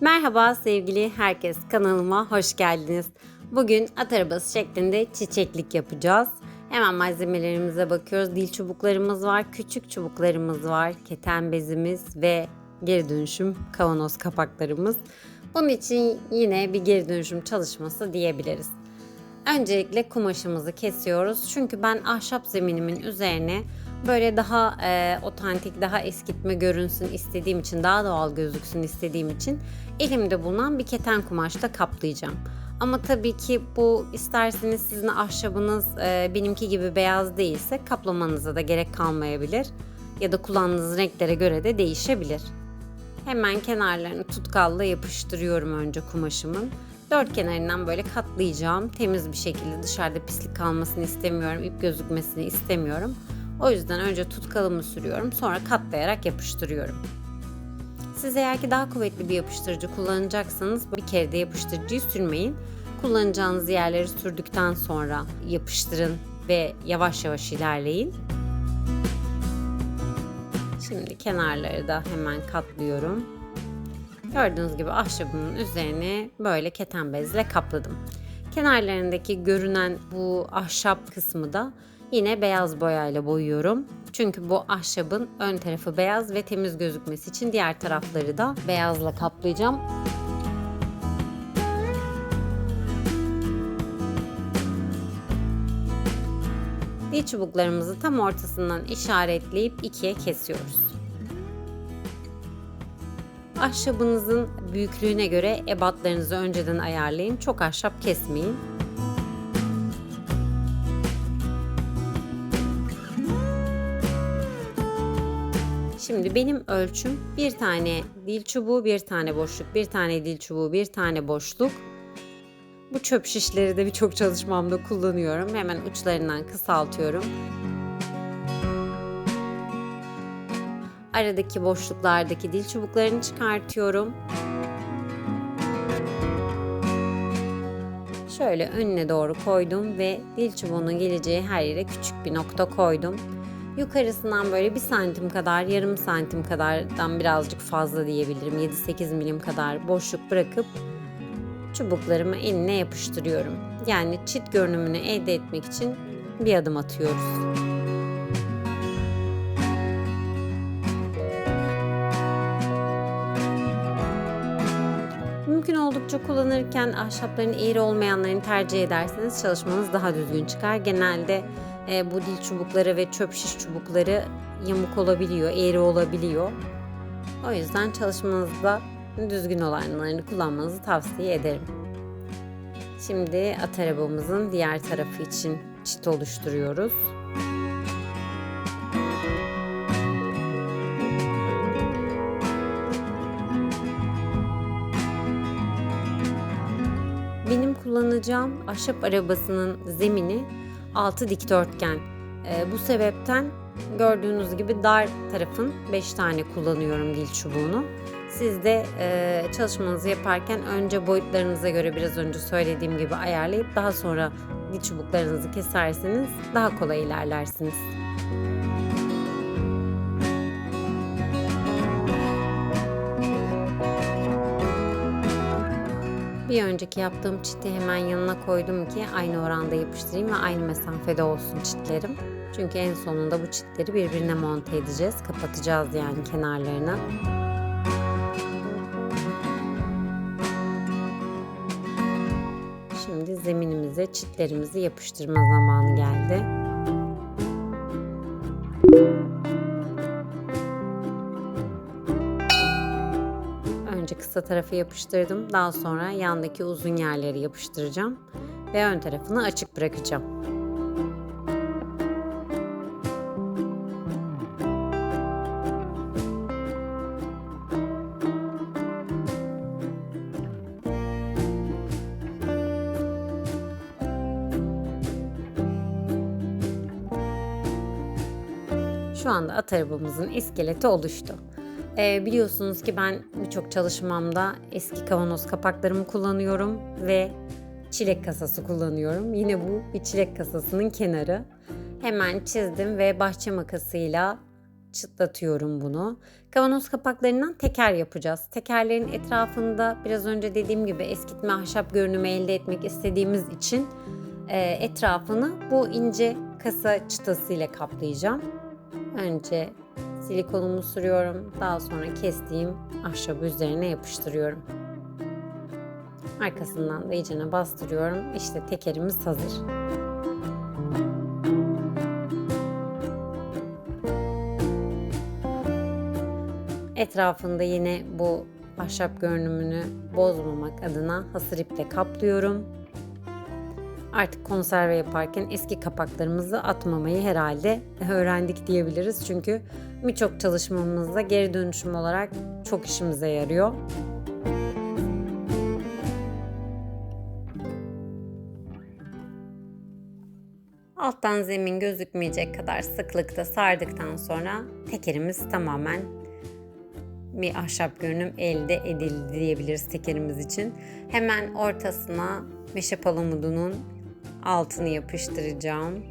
Merhaba sevgili herkes kanalıma hoş geldiniz. Bugün at arabası şeklinde çiçeklik yapacağız. Hemen malzemelerimize bakıyoruz. Dil çubuklarımız var, küçük çubuklarımız var, keten bezimiz ve geri dönüşüm kavanoz kapaklarımız. Bunun için yine bir geri dönüşüm çalışması diyebiliriz. Öncelikle kumaşımızı kesiyoruz. Çünkü ben ahşap zeminimin üzerine böyle daha e, otantik, daha eskitme görünsün istediğim için, daha doğal gözüksün istediğim için elimde bulunan bir keten kumaşla kaplayacağım. Ama tabii ki bu isterseniz sizin ahşabınız e, benimki gibi beyaz değilse kaplamanıza da gerek kalmayabilir. Ya da kullandığınız renklere göre de değişebilir. Hemen kenarlarını tutkalla yapıştırıyorum önce kumaşımın. Dört kenarından böyle katlayacağım. Temiz bir şekilde dışarıda pislik kalmasını istemiyorum. ip gözükmesini istemiyorum. O yüzden önce tutkalımı sürüyorum. Sonra katlayarak yapıştırıyorum. Siz eğer ki daha kuvvetli bir yapıştırıcı kullanacaksanız bir kere de yapıştırıcıyı sürmeyin. Kullanacağınız yerleri sürdükten sonra yapıştırın ve yavaş yavaş ilerleyin. Şimdi kenarları da hemen katlıyorum. Gördüğünüz gibi ahşabımın üzerine böyle keten bezle kapladım. Kenarlarındaki görünen bu ahşap kısmı da yine beyaz boyayla boyuyorum. Çünkü bu ahşabın ön tarafı beyaz ve temiz gözükmesi için diğer tarafları da beyazla kaplayacağım. Dil çubuklarımızı tam ortasından işaretleyip ikiye kesiyoruz. Ahşabınızın büyüklüğüne göre ebatlarınızı önceden ayarlayın. Çok ahşap kesmeyin. Şimdi benim ölçüm bir tane dil çubuğu, bir tane boşluk, bir tane dil çubuğu, bir tane boşluk. Bu çöp şişleri de birçok çalışmamda kullanıyorum. Hemen uçlarından kısaltıyorum. Aradaki boşluklardaki dil çubuklarını çıkartıyorum. Şöyle önüne doğru koydum ve dil çubuğunun geleceği her yere küçük bir nokta koydum. Yukarısından böyle bir santim kadar, yarım santim kadardan birazcık fazla diyebilirim. 7-8 milim kadar boşluk bırakıp çubuklarımı eline yapıştırıyorum. Yani çit görünümünü elde etmek için bir adım atıyoruz. Mümkün oldukça kullanırken ahşapların eğri olmayanlarını tercih ederseniz çalışmanız daha düzgün çıkar. Genelde e, bu dil çubukları ve çöp şiş çubukları yamuk olabiliyor, eğri olabiliyor. O yüzden çalışmanızda düzgün olanlarını kullanmanızı tavsiye ederim. Şimdi at arabamızın diğer tarafı için çit oluşturuyoruz. Benim kullanacağım ahşap arabasının zemini altı dikdörtgen. E, bu sebepten gördüğünüz gibi dar tarafın 5 tane kullanıyorum dil çubuğunu. Siz de e, çalışmanızı yaparken önce boyutlarınıza göre biraz önce söylediğim gibi ayarlayıp daha sonra dil çubuklarınızı keserseniz daha kolay ilerlersiniz. Bir önceki yaptığım çiti hemen yanına koydum ki aynı oranda yapıştırayım ve aynı mesafede olsun çitlerim. Çünkü en sonunda bu çitleri birbirine monte edeceğiz. Kapatacağız yani kenarlarını. Şimdi zeminimize çitlerimizi yapıştırma zamanı geldi. Kısa tarafı yapıştırdım. Daha sonra yandaki uzun yerleri yapıştıracağım ve ön tarafını açık bırakacağım. Şu anda at arabamızın iskeleti oluştu. Ee, biliyorsunuz ki ben birçok çalışmamda eski kavanoz kapaklarımı kullanıyorum ve çilek kasası kullanıyorum. Yine bu bir çilek kasasının kenarı. Hemen çizdim ve bahçe makasıyla çıtlatıyorum bunu. Kavanoz kapaklarından teker yapacağız. Tekerlerin etrafında biraz önce dediğim gibi eskitme ahşap görünümü elde etmek istediğimiz için e, etrafını bu ince kasa çıtasıyla kaplayacağım. Önce silikonumu sürüyorum. Daha sonra kestiğim ahşabı üzerine yapıştırıyorum. Arkasından da iyicene bastırıyorum. İşte tekerimiz hazır. Etrafında yine bu ahşap görünümünü bozmamak adına hasır iple kaplıyorum. Artık konserve yaparken eski kapaklarımızı atmamayı herhalde öğrendik diyebiliriz. Çünkü birçok çalışmamızda geri dönüşüm olarak çok işimize yarıyor. Alttan zemin gözükmeyecek kadar sıklıkta sardıktan sonra tekerimiz tamamen bir ahşap görünüm elde edildi diyebiliriz tekerimiz için. Hemen ortasına meşe palamudunun altını yapıştıracağım.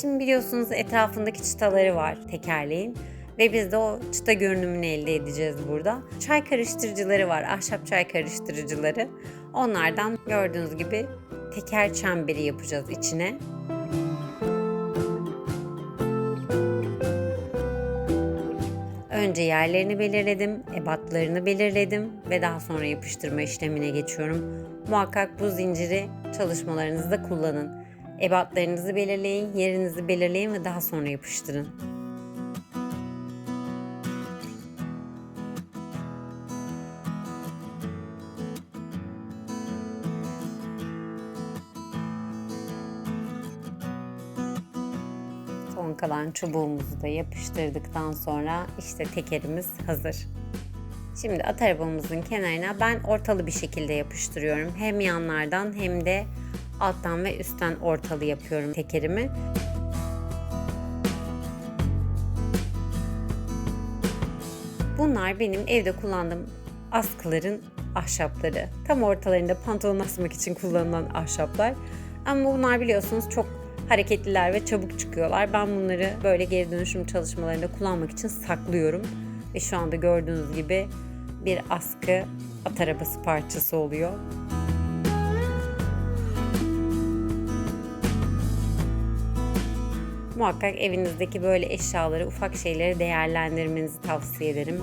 Şimdi biliyorsunuz etrafındaki çıtaları var tekerleğin ve biz de o çıta görünümünü elde edeceğiz burada. Çay karıştırıcıları var, ahşap çay karıştırıcıları. Onlardan gördüğünüz gibi teker çemberi yapacağız içine. Önce yerlerini belirledim, ebatlarını belirledim ve daha sonra yapıştırma işlemine geçiyorum. Muhakkak bu zinciri çalışmalarınızda kullanın. Ebatlarınızı belirleyin, yerinizi belirleyin ve daha sonra yapıştırın. Son kalan çubuğumuzu da yapıştırdıktan sonra işte tekerimiz hazır. Şimdi at arabamızın kenarına ben ortalı bir şekilde yapıştırıyorum. Hem yanlardan hem de alttan ve üstten ortalı yapıyorum tekerimi. Bunlar benim evde kullandığım askıların ahşapları. Tam ortalarında pantolon asmak için kullanılan ahşaplar. Ama bunlar biliyorsunuz çok hareketliler ve çabuk çıkıyorlar. Ben bunları böyle geri dönüşüm çalışmalarında kullanmak için saklıyorum. Ve şu anda gördüğünüz gibi bir askı at arabası parçası oluyor. Muhakkak evinizdeki böyle eşyaları, ufak şeyleri değerlendirmenizi tavsiye ederim.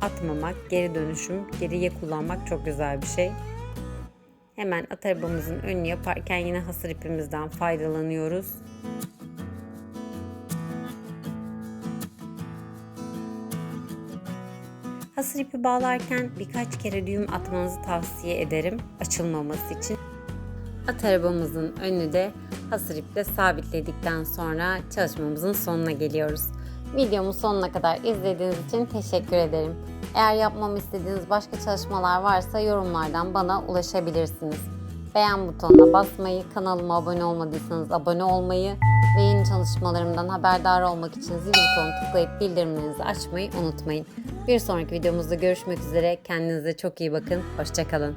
Atmamak, geri dönüşüm, geriye kullanmak çok güzel bir şey. Hemen at arabamızın önünü yaparken yine hasır ipimizden faydalanıyoruz. Hasır ipi bağlarken birkaç kere düğüm atmanızı tavsiye ederim açılmaması için. At arabamızın önünü de hasır iple sabitledikten sonra çalışmamızın sonuna geliyoruz. Videomu sonuna kadar izlediğiniz için teşekkür ederim. Eğer yapmamı istediğiniz başka çalışmalar varsa yorumlardan bana ulaşabilirsiniz. Beğen butonuna basmayı, kanalıma abone olmadıysanız abone olmayı ve yeni çalışmalarımdan haberdar olmak için zil butonunu tıklayıp bildirimlerinizi açmayı unutmayın. Bir sonraki videomuzda görüşmek üzere. Kendinize çok iyi bakın. Hoşçakalın.